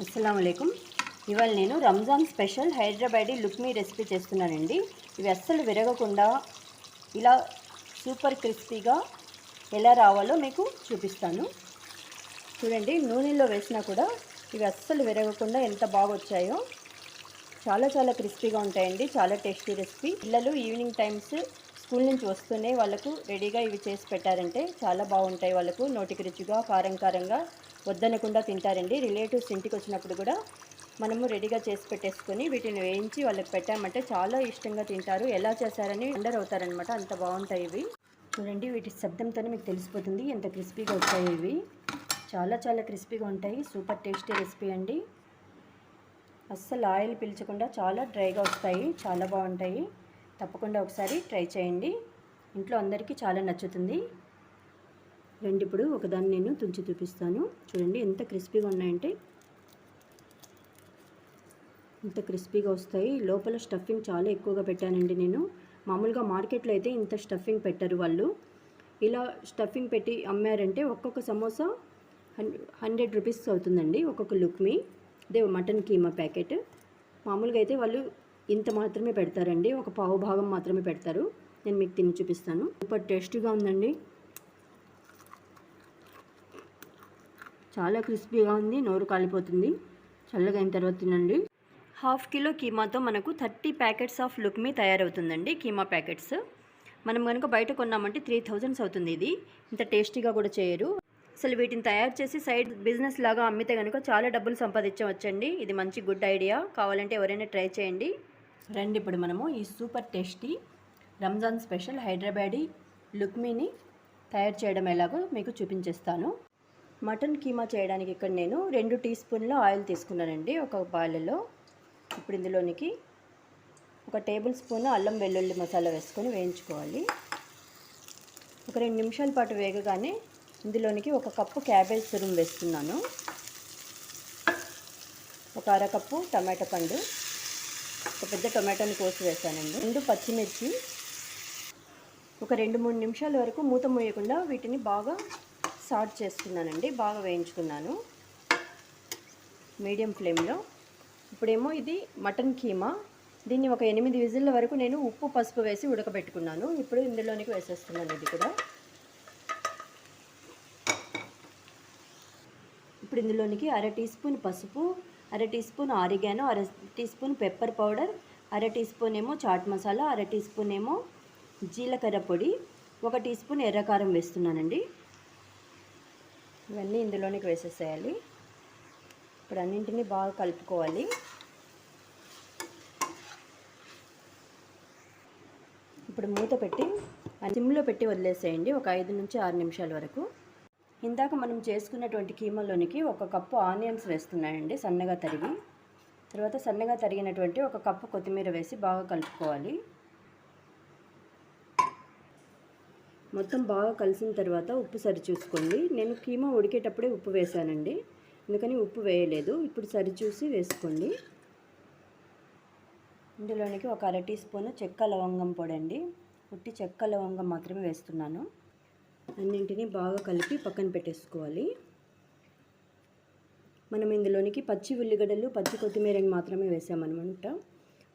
అస్సలం ఇవాళ నేను రంజాన్ స్పెషల్ హైదరాబాదీ లుక్మీ రెసిపీ చేస్తున్నానండి. ఇవి అస్సలు విరగకుండా ఇలా సూపర్ క్రిస్పీగా ఎలా రావాలో మీకు చూపిస్తాను. చూడండి నూనెలో వేసినా కూడా ఇవి అస్సలు విరగకుండా ఎంత బాగా వచ్చాయో చాలా చాలా క్రిస్పీగా ఉంటాయండి చాలా టేస్టీ రెసిపీ. పిల్లలు ఈవినింగ్ టైమ్స్ స్కూల్ నుంచి వస్తూనే వాళ్ళకు రెడీగా ఇవి చేసి పెట్టారంటే చాలా బాగుంటాయి వాళ్ళకు. నోటికి రుచిగా కారం కారంగా వద్దనకుండా తింటారండి. రిలేటివ్స్ ఇంటికి వచ్చినప్పుడు కూడా మనము రెడీగా చేసి పెట్టేసుకొని వీటిని వేయించి వాళ్ళకి పెట్టామంటే చాలా ఇష్టంగా తింటారు. ఎలా చేశారని అండర్ అవుతారనమాట అంత బాగుంటాయి ఇవి. చూడండి వీటి శబ్దంతోనే మీకు తెలిసిపోతుంది. ఎంత క్రిస్పీగా వచ్చాయి ఇవి. చాలా చాలా క్రిస్పీగా ఉంటాయి. సూపర్ టేస్టీ రెసిపీ అండి. అస్సలు ఆయిల్ పీల్చకుండా చాలా డ్రైగా వస్తాయి. చాలా బాగుంటాయి. తప్పకుండా ఒకసారి ట్రై చేయండి. ఇంట్లో అందరికీ చాలా నచ్చుతుంది. రెండు ఇప్పుడు ఒకదాన్ని నేను తుంచి చూపిస్తాను. చూడండి ఎంత క్రిస్పీగా ఉన్నాయంటే ఇంత క్రిస్పీగా వస్తాయి. లోపల స్టఫింగ్ చాలా ఎక్కువగా పెట్టానండి నేను. మామూలుగా మార్కెట్లో అయితే ఇంత స్టఫింగ్ పెట్టరు వాళ్ళు. ఇలా స్టఫింగ్ పెట్టి అమ్మారంటే ఒక్కొక్క సమోసా హన్ హండ్రెడ్ రూపీస్ అవుతుందండి ఒక్కొక్క లుక్మీ అదే మటన్ కీమా ప్యాకెట్. మామూలుగా అయితే వాళ్ళు ఇంత మాత్రమే పెడతారండి. ఒక పావు భాగం మాత్రమే పెడతారు. నేను మీకు తిని చూపిస్తాను. సూపర్ టేస్టీగా ఉందండి. చాలా క్రిస్పీగా ఉంది నోరు కాలిపోతుంది. చల్లగా అయిన తర్వాత తినండి. హాఫ్ కిలో కీమాతో మనకు థర్టీ ప్యాకెట్స్ ఆఫ్ లుక్మీ తయారవుతుందండి కీమా ప్యాకెట్స్. మనం కనుక బయట కొన్నామంటే త్రీ థౌజండ్స్ అవుతుంది ఇది. ఇంత టేస్టీగా కూడా చేయరు. అసలు వీటిని తయారు చేసి సైడ్ బిజినెస్ లాగా అమ్మితే కనుక చాలా డబ్బులు సంపాదించవచ్చండి. ఇది మంచి గుడ్ ఐడియా. కావాలంటే ఎవరైనా ట్రై చేయండి. రండి ఇప్పుడు మనము ఈ super tasty Ramzan special Hyderabadi లుక్మీని తయారు చేయడం ఎలాగో మీకు చూపించేస్తాను. మటన్ కీమా చేయడానికి ఇక్కడ నేను రెండు టీ స్పూన్ల ఆయిల్ తీసుకున్నానండి ఒక బాయిలలో. ఇప్పుడు ఇందులోనికి ఒక టేబుల్ స్పూన్ అల్లం వెల్లుల్లి మసాలా వేసుకొని వేయించుకోవాలి. ఒక రెండు నిమిషాల పాటు వేగగానే ఇందులోనికి ఒక కప్పు క్యాబేజ్ తురుము వేస్తున్నాను. ఒక అరకప్పు టమాటా పండు. ఒక పెద్ద టొమాటోని కోసి వేసానండి. రెండు పచ్చిమిర్చి. ఒక రెండు మూడు నిమిషాల వరకు మూత మూయకుండా వీటిని బాగా సాట్ చేసుకున్నానండి బాగా వేయించుకున్నాను. మీడియం ఫ్లేమ్లో. ఇప్పుడేమో ఇది మటన్ కీమా. దీన్ని ఒక ఎనిమిది విజిల్ల వరకు నేను ఉప్పు పసుపు వేసి ఉడకబెట్టుకున్నాను. ఇప్పుడు ఇందులోనికి వేసేస్తున్నాను ఇది కూడా. ఇప్పుడు ఇందులోనికి అర టీ స్పూన్ పసుపు అర టీ స్పూన్ ఆరిగానో అర టీ స్పూన్ పెప్పర్ పౌడర్ అర టీ స్పూన్ ఏమో చాట్ మసాలా అర టీ స్పూన్ ఏమో జీలకర్ర పొడి ఒక టీ స్పూన్ ఎర్రకారం వేస్తున్నానండి. ఇవన్నీ ఇందులోనికి వేసేసేయాలి. ఇప్పుడు అన్నింటినీ బాగా కలుపుకోవాలి. ఇప్పుడు మూత పెట్టి సిమ్లో పెట్టి వదిలేసేయండి. ఒక ఐదు నుంచి ఆరు నిమిషాల వరకు. ఇందాక మనం చేసుకున్నటువంటి కీమాలోనికి ఒక కప్పు ఆనియన్స్ వేస్తున్నాయండి సన్నగా తరిగి. తర్వాత సన్నగా తరిగినటువంటి ఒక కప్పు కొత్తిమీర వేసి బాగా కలుపుకోవాలి. మొత్తం బాగా కలిసిన తర్వాత ఉప్పు సరి చూసుకోండి నేను కీమా ఉడికేటప్పుడే ఉప్పు వేసానండి అందుకని ఉప్పు వేయలేదు. ఇప్పుడు సరి చూసి వేసుకోండి. ఇందులోనికి ఒక అర టీ స్పూన్ చెక్క లవంగం పొడి అండి ఉట్టి చెక్క లవంగం మాత్రమే వేస్తున్నాను. అన్నింటినీ బాగా కలిపి పక్కన పెట్టేసుకోవాలి. మనం ఇందులోనికి పచ్చి ఉల్లిగడ్డలు పచ్చి కొత్తిమీరని మాత్రమే వేసామనమాట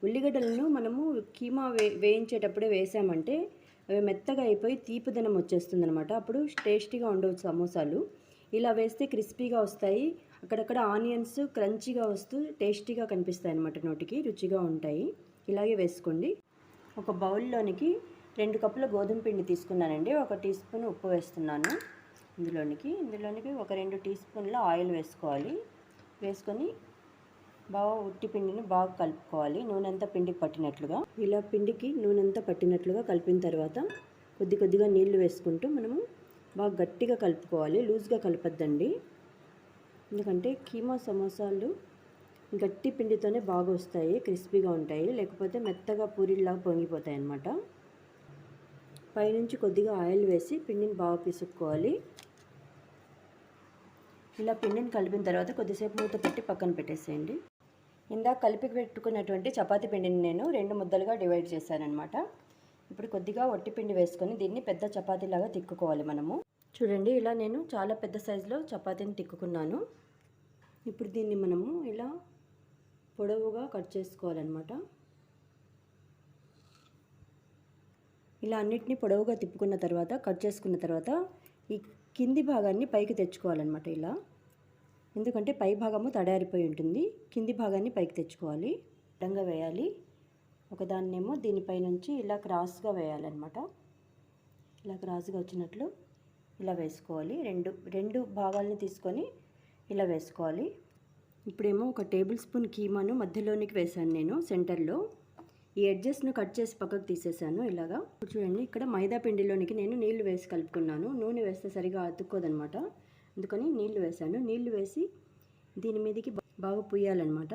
ఉల్లిగడ్డలను మనము కీమా వే వేయించేటప్పుడే వేసామంటే అవి మెత్తగా అయిపోయి తీపిదనం వచ్చేస్తుంది అనమాట అప్పుడు టేస్టీగా ఉండవు సమోసాలు. ఇలా వేస్తే క్రిస్పీగా వస్తాయి. అక్కడక్కడ ఆనియన్స్ క్రంచీగా వస్తూ టేస్టీగా కనిపిస్తాయి అనమాట నోటికి రుచిగా ఉంటాయి. ఇలాగే వేసుకోండి. ఒక బౌల్లోనికి రెండు కప్పుల గోధుమ పిండి తీసుకున్నానండి. ఒక టీ స్పూన్ ఉప్పు వేస్తున్నాను ఇందులోనికి. ఇందులోనికి ఒక రెండు టీ స్పూన్ల ఆయిల్ వేసుకోవాలి. వేసుకొని బాగా ఉట్టి పిండిని బాగా కలుపుకోవాలి. నూనె అంతా పిండికి పట్టినట్లుగా. ఇలా పిండికి నూనె అంతా పట్టినట్లుగా కలిపిన తర్వాత కొద్ది కొద్దిగా నీళ్ళు వేసుకుంటూ మనము బాగా గట్టిగా కలుపుకోవాలి. లూజ్గా కలపద్దండి. ఎందుకంటే కీమా సమోసాలు గట్టి పిండితోనే బాగా వస్తాయి క్రిస్పీగా ఉంటాయి. లేకపోతే మెత్తగా పూరిలాగా పొంగిపోతాయి అన్నమాట. పైనుంచి కొద్దిగా ఆయిల్ వేసి పిండిని బాగా పిసుక్కోవాలి. ఇలా పిండిని కలిపిన తర్వాత కొద్దిసేపు మూత పెట్టి పక్కన పెట్టేసేయండి. ఇందాక కలిపి పెట్టుకున్నటువంటి చపాతీ పిండిని నేను రెండు ముద్దలుగా డివైడ్ చేశానమాట ఇప్పుడు కొద్దిగా ఒట్టి పిండి వేసుకొని దీన్ని పెద్ద చపాతీలాగా తిక్కుకోవాలి మనము. చూడండి ఇలా నేను చాలా పెద్ద సైజులో చపాతీని తిక్కుకున్నాను. ఇప్పుడు దీన్ని మనము ఇలా పొడవుగా కట్ చేసుకోవాలన్నమాట. ఇలా అన్నిటినీ పొడవుగా తిప్పుకున్న తర్వాత కట్ చేసుకున్న తర్వాత ఈ కింది భాగాన్ని పైకి తెచ్చుకోవాలన్నమాట ఇలా. ఎందుకంటే పై భాగము తడారిపోయి ఉంటుంది. కింది భాగాన్ని పైకి తెచ్చుకోవాలి. అడ్డంగా వేయాలి. ఒకదాన్నేమో దీనిపై నుంచి ఇలా క్రాస్గా వేయాలన్నమాట. ఇలా క్రాస్గా వచ్చినట్లు ఇలా వేసుకోవాలి. రెండు రెండు భాగాలను తీసుకొని ఇలా వేసుకోవాలి. ఇప్పుడేమో ఒక టేబుల్ స్పూన్ కీమాను మధ్యలోనికి వేశాను నేను సెంటర్లో. ఈ ఎడ్జెస్ను కట్ చేసి పక్కకు తీసేసాను ఇలాగా. చూడండి ఇక్కడ మైదా పిండిలోనికి నేను నీళ్ళు వేసి కలుపుకున్నాను. నూనె వేస్తే సరిగా అతుక్కోదనమాట అందుకని నీళ్ళు వేసాను నీళ్ళు వేసి దీని మీదకి బాగా పుయ్యాలన్నమాట.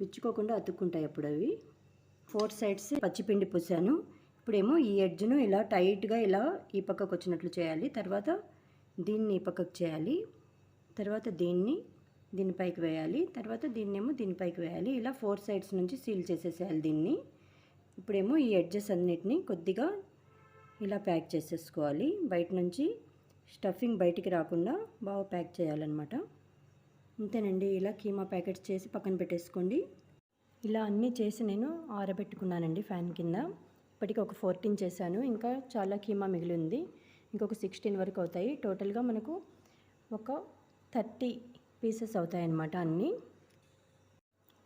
విచ్చుకోకుండా అతుక్కుంటాయి అప్పుడు అవి. ఫోర్ సైడ్స్ పచ్చిపిండి పూసాను. ఇప్పుడేమో ఈ ఎడ్జ్ను ఇలా టైట్గా ఇలా ఈ పక్కకు వచ్చినట్లు చేయాలి. తర్వాత దీన్ని ఈ పక్కకు చేయాలి. తర్వాత దీన్ని దీనిపైకి వేయాలి. తర్వాత దీన్నేమో దీనిపైకి వేయాలి. ఇలా ఫోర్ సైడ్స్ నుంచి సీల్ చేసేసేయాలి దీన్ని. ఇప్పుడేమో ఈ ఎడ్జెస్ అన్నిటినీ కొద్దిగా ఇలా ప్యాక్ చేసేసుకోవాలి. బయట నుంచి స్టఫింగ్ బయటికి రాకుండా బాగా ప్యాక్ చేయాలన్నమాట. అంతేనండి ఇలా కీమా ప్యాకెట్స్ చేసి పక్కన పెట్టేసుకోండి. ఇలా అన్నీ చేసి నేను ఆరబెట్టుకున్నానండి ఫ్యాన్ కింద. ఇప్పటికి ఒక ఫోర్టీన్ చేశాను ఇంకా చాలా కీమా మిగిలి ఉంది ఇంకొక సిక్స్టీన్ వరకు అవుతాయి. టోటల్గా మనకు ఒక థర్టీ పీసెస్ అవుతాయన్నమాట అన్నీ.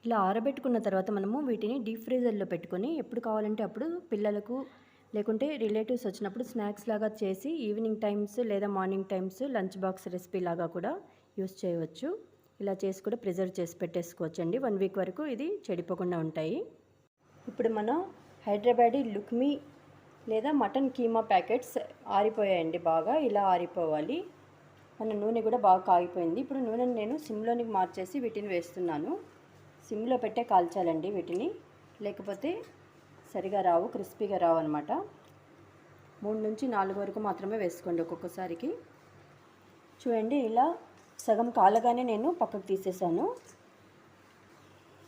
ఇలా ఆరబెట్టుకున్న తర్వాత మనము వీటిని డీప్ ఫ్రీజర్లో పెట్టుకొని ఎప్పుడు కావాలంటే అప్పుడు పిల్లలకు లేకుంటే రిలేటివ్స్ వచ్చినప్పుడు స్నాక్స్ లాగా చేసి ఈవినింగ్ టైమ్స్ లేదా morning times lunch box recipe లాగా కూడా యూస్ చేయవచ్చు. ఇలా చేసి కూడా ప్రిజర్వ్ చేసి పెట్టేసుకోవచ్చు అండి వన్ వీక్ వరకు ఇది చెడిపోకుండా ఉంటాయి. ఇప్పుడు మనం హైదరాబాదీ లుక్మీ లేదా మటన్ కీమా ప్యాకెట్స్ ఆరిపోయాయండి బాగా. ఇలా ఆరిపోవాలి. మన నూనె కూడా బాగా కాగిపోయింది. ఇప్పుడు నూనెని నేను సిమ్లోనికి మార్చేసి వీటిని వేస్తున్నాను. సిమ్లో పెట్టే కాల్చాలండి వీటిని. లేకపోతే సరిగా రావు క్రిస్పీగా రావు అనమాట మూడు నుంచి నాలుగు వరకు మాత్రమే వేసుకోండి ఒక్కొక్కసారికి. చూడండి ఇలా సగం కాలగానే నేను పక్కకు తీసేసాను.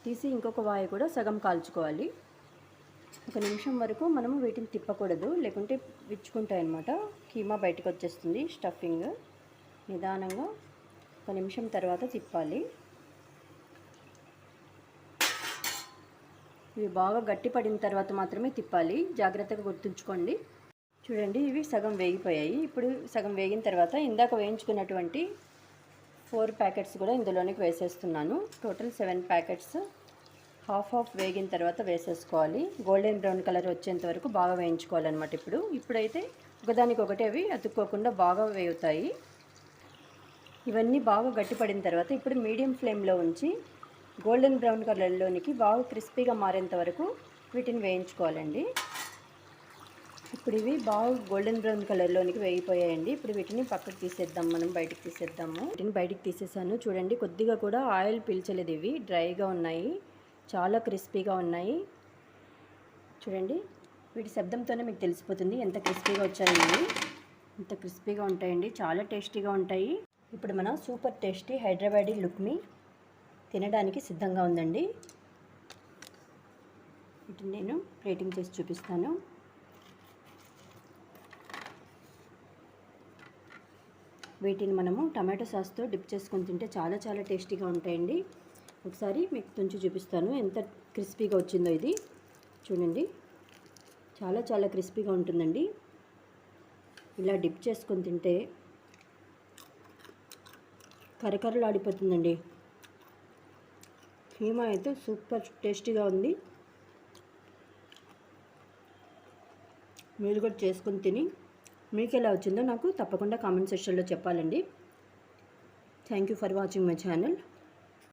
తీసి ఇంకొక వాయి కూడా సగం కాల్చుకోవాలి. ఒక నిమిషం వరకు మనము వీటిని తిప్పకూడదు లేకుంటే విచ్చుకుంటాయన్నమాట కీమా బయటకు వచ్చేస్తుంది స్టఫింగ్. నిదానంగా ఒక నిమిషం తర్వాత తిప్పాలి. ఇవి బాగా గట్టిపడిన తర్వాత మాత్రమే తిప్పాలి. జాగ్రత్తగా గుర్తుంచుకోండి. చూడండి ఇవి సగం వేగిపోయాయి. ఇప్పుడు సగం వేగిన తర్వాత ఇందాక వేయించుకున్నటువంటి ఫోర్ ప్యాకెట్స్ కూడా ఇందులోనికి వేసేస్తున్నాను. Total seven packets half half వేగిన తర్వాత వేసేసుకోవాలి. గోల్డెన్ బ్రౌన్ కలర్ వచ్చేంత వరకు బాగా వేయించుకోవాలన్నమాట ఇప్పుడు. ఇప్పుడైతే ఒకదానికి ఒకటి అవి అతుక్కోకుండా బాగా వేగుతాయి. ఇవన్నీ బాగా గట్టిపడిన తర్వాత ఇప్పుడు మీడియం ఫ్లేమ్లో ఉంచి గోల్డెన్ బ్రౌన్ కలర్లోనికి బాగా క్రిస్పీగా మారేంత వరకు వీటిని వేయించుకోవాలండి. ఇప్పుడు ఇవి బాగా గోల్డెన్ బ్రౌన్ కలర్లోనికి వేగిపోయాయండి. ఇప్పుడు వీటిని పక్కకు తీసేద్దాం మనం బయటకు తీసేద్దాము. వీటిని బయటకు తీసేసాను. చూడండి కొద్దిగా కూడా ఆయిల్ పీల్చలేదు ఇవి. డ్రైగా ఉన్నాయి చాలా క్రిస్పీగా ఉన్నాయి. చూడండి వీటి శబ్దంతోనే మీకు తెలిసిపోతుంది ఎంత క్రిస్పీగా వచ్చాయండి ఎంత క్రిస్పీగా ఉంటాయండి చాలా టేస్టీగా ఉంటాయి. ఇప్పుడు మన సూపర్ టేస్టీ హైదరాబాదీ లుక్ని తినడానికి సిద్ధంగా ఉందండి. వీటిని నేను ప్లేటింగ్ చేసి చూపిస్తాను. వీటిని మనము టమాటో సాస్తో డిప్ చేసుకొని తింటే చాలా చాలా టేస్టీగా ఉంటాయండి. ఒకసారి మీకు తుంచి చూపిస్తాను. ఎంత క్రిస్పీగా వచ్చిందో ఇది. చూడండి. చాలా చాలా క్రిస్పీగా ఉంటుందండి. ఇలా డిప్ చేసుకొని తింటే కరకరలాడిపోతుందండి. కీమా అయితే సూపర్ టేస్టీగా ఉంది. మీరు కూడా చేసుకుని తిని మీకు ఎలా వచ్చిందో నాకు తప్పకుండా కామెంట్ సెక్షన్లో చెప్పాలండి. Thank you for watching my channel